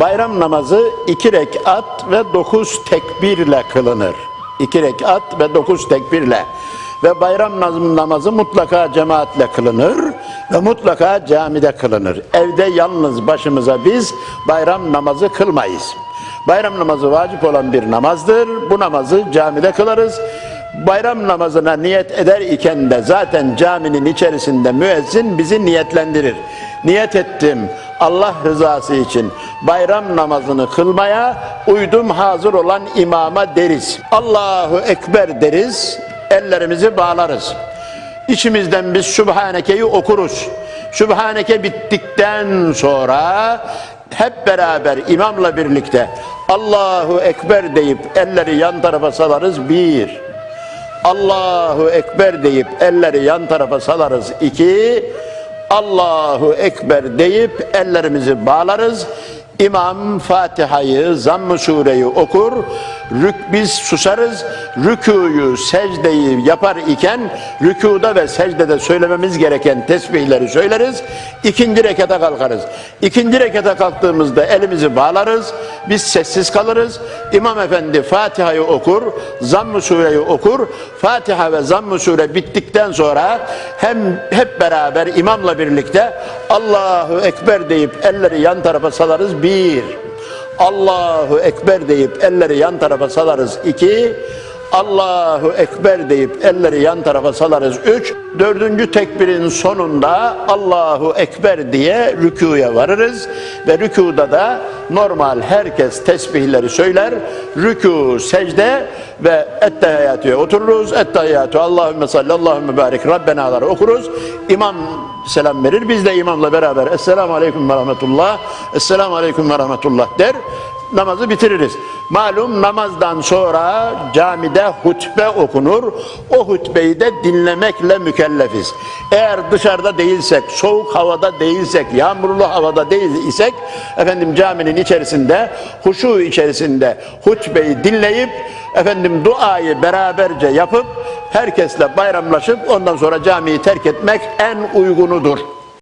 Bayram namazı iki rekat ve dokuz tekbirle kılınır. İki rekat ve dokuz tekbirle. Ve bayram nam- namazı mutlaka cemaatle kılınır ve mutlaka camide kılınır. Evde yalnız başımıza biz bayram namazı kılmayız. Bayram namazı vacip olan bir namazdır. Bu namazı camide kılarız. Bayram namazına niyet eder iken de zaten caminin içerisinde müezzin bizi niyetlendirir. Niyet ettim Allah rızası için bayram namazını kılmaya uydum hazır olan imama deriz. Allahu Ekber deriz, ellerimizi bağlarız. İçimizden biz Sübhaneke'yi okuruz. Sübhaneke bittikten sonra hep beraber imamla birlikte Allahu Ekber deyip elleri yan tarafa salarız bir. Allahu Ekber deyip elleri yan tarafa salarız iki. Allahu Ekber deyip ellerimizi bağlarız. İmam Fatiha'yı, Zamm-ı Sure'yi okur. Rük, biz susarız. Rükûyu, secdeyi yapar iken rükuda ve secdede söylememiz gereken tesbihleri söyleriz. İkinci rekata kalkarız. İkinci rekata kalktığımızda elimizi bağlarız. Biz sessiz kalırız. İmam Efendi Fatiha'yı okur, Zamm-ı Sure'yi okur. Fatiha ve Zamm-ı Sure bittikten sonra hem hep beraber imamla birlikte Allahu Ekber deyip elleri yan tarafa salarız. Bir. Allahu Ekber deyip elleri yan tarafa salarız. iki. Allahu Ekber deyip elleri yan tarafa salarız. Üç. Dördüncü tekbirin sonunda Allahu Ekber diye rükuya varırız. Ve rükuda da normal herkes tesbihleri söyler. Rükû, secde ve ettehiyyatüye otururuz. Ettehiyyatü Allahümme salli, Allahümme barik, Rabbena'ları okuruz. İmam selam verir. Biz de imamla beraber Esselamu Aleyküm ve Rahmetullah, Esselamu Aleyküm ve Rahmetullah der namazı bitiririz. Malum namazdan sonra camide hutbe okunur. O hutbeyi de dinlemekle mükellefiz. Eğer dışarıda değilsek, soğuk havada değilsek, yağmurlu havada değil isek, efendim caminin içerisinde, huşu içerisinde hutbeyi dinleyip, efendim duayı beraberce yapıp, herkesle bayramlaşıp ondan sonra camiyi terk etmek en uygunudur.